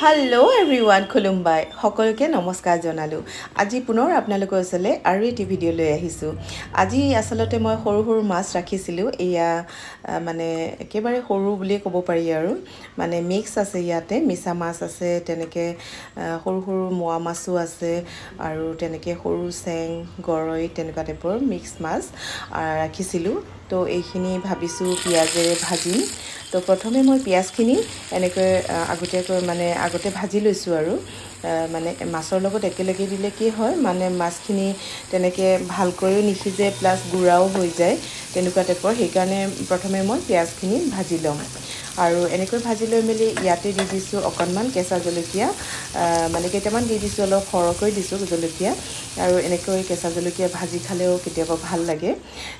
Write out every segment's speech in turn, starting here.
Hello every one খুলুমবাই সকলোকে নমস্কাৰ জনালোঁ। আজি পুনৰ আপোনালোকৰ ওচৰলৈ আৰু এটি ভিডিঅ' লৈ আহিছোঁ। আজি আচলতে মই সৰু সৰু মাছ ৰাখিছিলোঁ। এয়া মানে একেবাৰে সৰু বুলিয়ে ক'ব পাৰি আৰু। মানে মিক্স আছে ইয়াতে মিছা মাছ আছে তেনেকৈ সৰু সৰু মোৱা মাছো আছে আৰু তেনেকৈ সৰু চেং গৰৈ তেনেকুৱা টাইপৰ মিক্স মাছ ৰাখিছিলোঁ। তো এইখিনি ভাবিছোঁ পিঁয়াজেৰে ভাজিম। তো প্ৰথমে মই পিঁয়াজখিনি এনেকৈ আগতীয়াকৈ মানে আগতে ভাজি লৈছোঁ আৰু। মানে মাছৰ লগত একেলগে দিলে কি হয় মানে মাছখিনি তেনেকৈ ভালকৈও নিসিজে, প্লাছ গুড়াও হৈ যায় তেনেকুৱা টাইপৰ। সেইকাৰণে প্ৰথমে মই পিঁয়াজখিনি ভাজি ল'ম। আৰু এনেকৈ ভাজি লৈ মেলি ইয়াতে দি দিছোঁ অকণমান কেঁচা জলকীয়া মানে কেইটামান দি দিছোঁ অলপ সৰহকৈ দিছোঁ জলকীয়া। আৰু এনেকৈ কেঁচা জলকীয়া ভাজি খালেও কেতিয়াবা ভাল লাগে।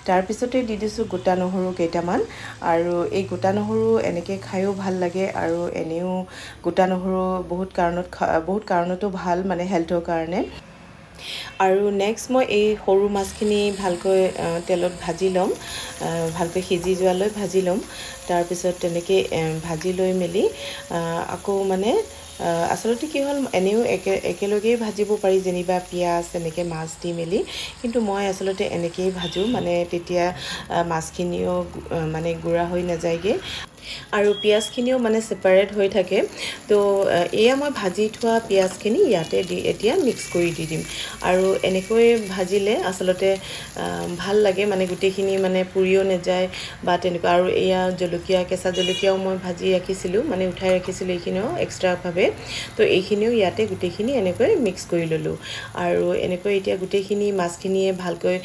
তাৰপিছতে দি দিছোঁ গোটা নহৰু কেইটামান। আৰু এই গোটা নহৰু এনেকৈ খায়ো ভাল লাগে আৰু এনেও গোটা নহৰু বহুত কাৰণত বহুত কাৰণতো ভাল মানে হেল্থৰ কাৰণে। আৰু নেক্সট মই এই সৰু মাছখিনি ভালকৈ তেলত ভাজি ল'ম। ভালকৈ সিজি যোৱালৈ ভাজি ল'ম। তাৰপিছত তেনেকৈ ভাজি লৈ মেলি আকৌ মানে আচলতে কি হ'ল এনেও একে একেলগেই ভাজিব পাৰি যেনিবা পিঁয়াজ এনেকৈ মাছ দি মেলি। কিন্তু মই আচলতে এনেকৈয়ে ভাজোঁ মানে তেতিয়া মাছখিনিও মানে গুড়া হৈ নাযায়গৈ। আৰু পিঁয়াজখিনিও মানে ছেপাৰেট হৈ থাকে। তো এয়া মই ভাজি থোৱা পিঁয়াজখিনি ইয়াতে দি, এতিয়া মিক্স কৰি দি দিম। আৰু এনেকৈ ভাজিলে আচলতে ভালো লাগে মানে গোটেইখিনি মানে পুৰিও নাযায় বা তেনেকুৱা। আৰু এয়া জলকীয়া, কেঁচা জলকীয়াও মই ভাজি ৰাখিছিলোঁ মানে উঠাই ৰাখিছিলোঁ এইখিনিও এক্সট্ৰাভাৱে তো, এইখিনিও ইয়াতে গোটেইখিনি এনেকৈ মিক্স কৰি ল'লোঁ। আৰু এনেকৈ এতিয়া গোটেইখিনি মাছখিনিয়ে ভালকৈ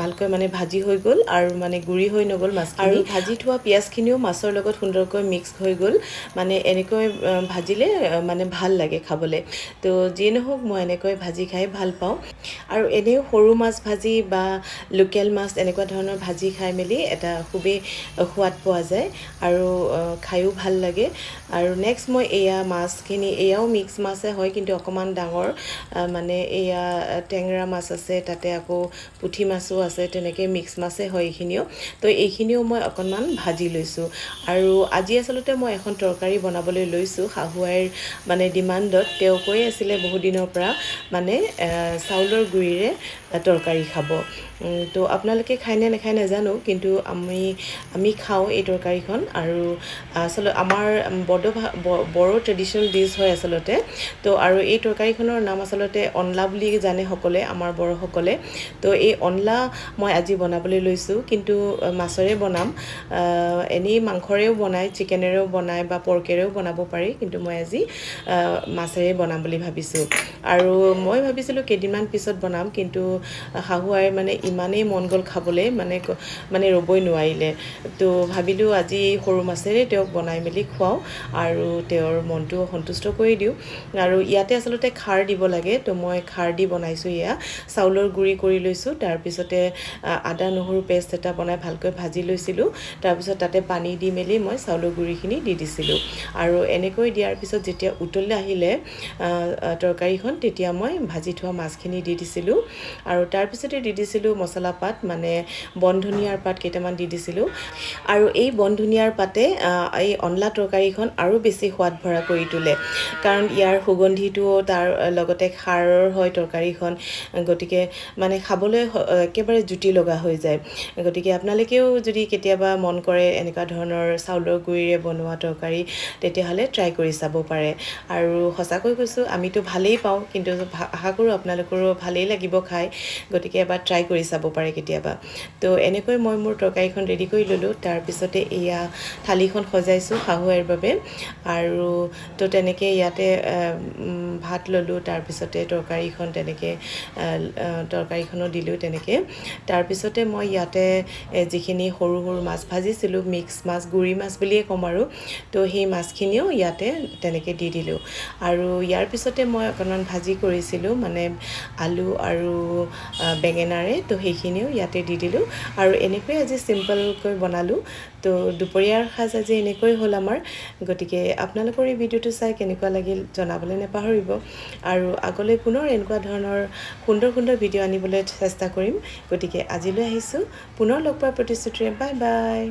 ভালকৈ মানে ভাজি হৈ গ'ল আৰু মানে গুড়ি হৈ নগ'ল মাছ আৰু ভাজি থোৱা পিঁয়াজখিনিও মাছৰ লগত সুন্দৰকৈ মিক্স হৈ গ'ল। মানে এনেকৈ ভাজিলে মানে ভাল লাগে খাবলৈ। তো যিয়ে নহওক মই এনেকৈ ভাজি খাই ভাল পাওঁ। আৰু এনেও সৰু মাছ ভাজি বা লোকেল মাছ এনেকুৱা ধৰণৰ ভাজি খাই মেলি এটা খুবেই সোৱাদ পোৱা যায় আৰু খায়ো ভাল লাগে। আৰু নেক্সট মই এয়া মাছখিনি এয়াও মিক্স মাছে হয় কিন্তু অকণমান ডাঙৰ মানে এয়া টেঙৰা মাছ আছে তাতে আকৌ পুঠি মাছো আছে তেনেকৈ মিক্স মাছে হয় এইখিনিও। তো এইখিনিও মই অকণমান ভাজি লৈছোঁ। আৰু আজি আচলতে মই এখন তৰকাৰী বনাবলৈ লৈছোঁ। শাহু আইৰ মানে ডিমাণ্ডত। তেওঁ কৈ আছিলে বহুত দিনৰ পৰা মানে চাউলৰ গুড়িৰে তৰকাৰী খাব। তো আপোনালোকে খায়নে নাখায় নাজানো কিন্তু আমি আমি খাওঁ এই তৰকাৰীখন আৰু আচলতে আমাৰ বড়ো বড়ো ট্ৰেডিশ্যনেল ডিছ হয় আচলতে। তো আৰু এই তৰকাৰীখনৰ নাম আচলতে অনলা বুলি জানে সকলোৱে আমাৰ বড়োসকলে তো এই অনলা মই আজি বনাবলৈ লৈছোঁ কিন্তু মাছৰে বনাম। এনেই মাংসৰেও বনায় চিকেনেৰেও বনায় বা পৰ্কেৰেও বনাব পাৰি কিন্তু মই আজি মাছেৰে বনাম বুলি ভাবিছোঁ। আৰু মই ভাবিছিলোঁ কেইদিনমান পিছত বনাম কিন্তু শাহু আইৰ মানে ইমানেই মন গ'ল খাবলৈ মানে মানে ৰ'বই নোৱাৰিলে। তো ভাবিলোঁ আজি সৰু মাছেৰে তেওঁক বনাই মেলি খুৱাওঁ আৰু তেওঁৰ মনটো সন্তুষ্ট কৰি দিওঁ। আৰু ইয়াতে আচলতে খাৰ দিব লাগে তো মই খাৰ দি বনাইছোঁ এয়া। চাউলৰ গুড়ি কৰি লৈছোঁ তাৰপিছতে আদা নহৰু পেষ্ট এটা বনাই ভালকৈ ভাজি লৈছিলোঁ। তাৰপিছত তাতে পানী দি মেলি মই চাউলৰ গুড়িখিনি দি দিছিলোঁ। আৰু এনেকৈ দিয়াৰ পিছত যেতিয়া উতলি আহিলে তৰকাৰীখন তেতিয়া মই ভাজি থোৱা মাছখিনি দি দিছিলোঁ। আৰু তাৰপিছতে দি দিছিলোঁ মছলা পাত মানে বন ধনিয়াৰ পাত কেইটামান দি দিছিলোঁ। আৰু এই বন ধনিয়াৰ পাতে এই অনলা তৰকাৰীখন আৰু বেছি সোৱাদ ভৰা কৰি তোলে। কাৰণ ইয়াৰ সুগন্ধিটোও তাৰ লগতে খাৰৰ হয় তৰকাৰীখন গতিকে মানে খাবলৈ একেবাৰে জুতি লগা হৈ যায়। গতিকে আপোনালোকেও যদি কেতিয়াবা মন কৰে এনেকুৱা ধৰণৰ চাউলৰ গুড়িৰে বনোৱা তৰকাৰী তেতিয়াহ'লে ট্ৰাই কৰি চাব পাৰে। আৰু সঁচাকৈ কৈছোঁ আমিতো ভালেই পাওঁ কিন্তু আশা কৰোঁ আপোনালোকৰো ভালেই লাগিব খাই গতিকে এবাৰ ট্ৰাই কৰি চাব পাৰে কেতিয়াবা। তো এনেকৈ মই মোৰ তৰকাৰীখন ৰেডি কৰি ল'লোঁ তাৰপিছতে এয়া থালিখন সজাইছোঁ শাহু আইৰ বাবে। আৰু তো তেনেকৈ ইয়াতে ভাত ল'লোঁ তাৰপিছতে তৰকাৰীখন তেনেকৈ তৰকাৰীখনো দিলোঁ তেনেকৈ। তাৰপিছতে মই ইয়াতে যিখিনি সৰু সৰু মাছ ভাজিছিলোঁ মিক্স মাছ গুৰি মাছ বুলিয়ে ক'ম আৰু। তো সেই মাছখিনিও ইয়াতে তেনেকৈ দি দিলোঁ। আৰু ইয়াৰ পিছতে মই অকণমান ভাজি কৰিছিলোঁ মানে আলু আৰু বেঙেনাৰে, তো সেইখিনিও ইয়াতে দি দিলোঁ। আৰু এনেকৈ আজি চিম্পলকৈ বনালোঁ। তো দুপৰীয়াৰ সাজ আজি এনেকৈ হ'ল আমাৰ। গতিকে আপোনালোকৰ এই ভিডিঅ'টো চাই কেনেকুৱা লাগিল জনাবলৈ নাপাহৰিব। আৰু আগলৈ পুনৰ এনেকুৱা ধৰণৰ সুন্দৰ সুন্দৰ ভিডিঅ' আনিবলৈ চেষ্টা কৰিম। গতিকে আজিলৈ আহিছোঁ। পুনৰ লগ পোৱাৰ প্ৰতিশ্ৰুতিৰে, বাই বাই।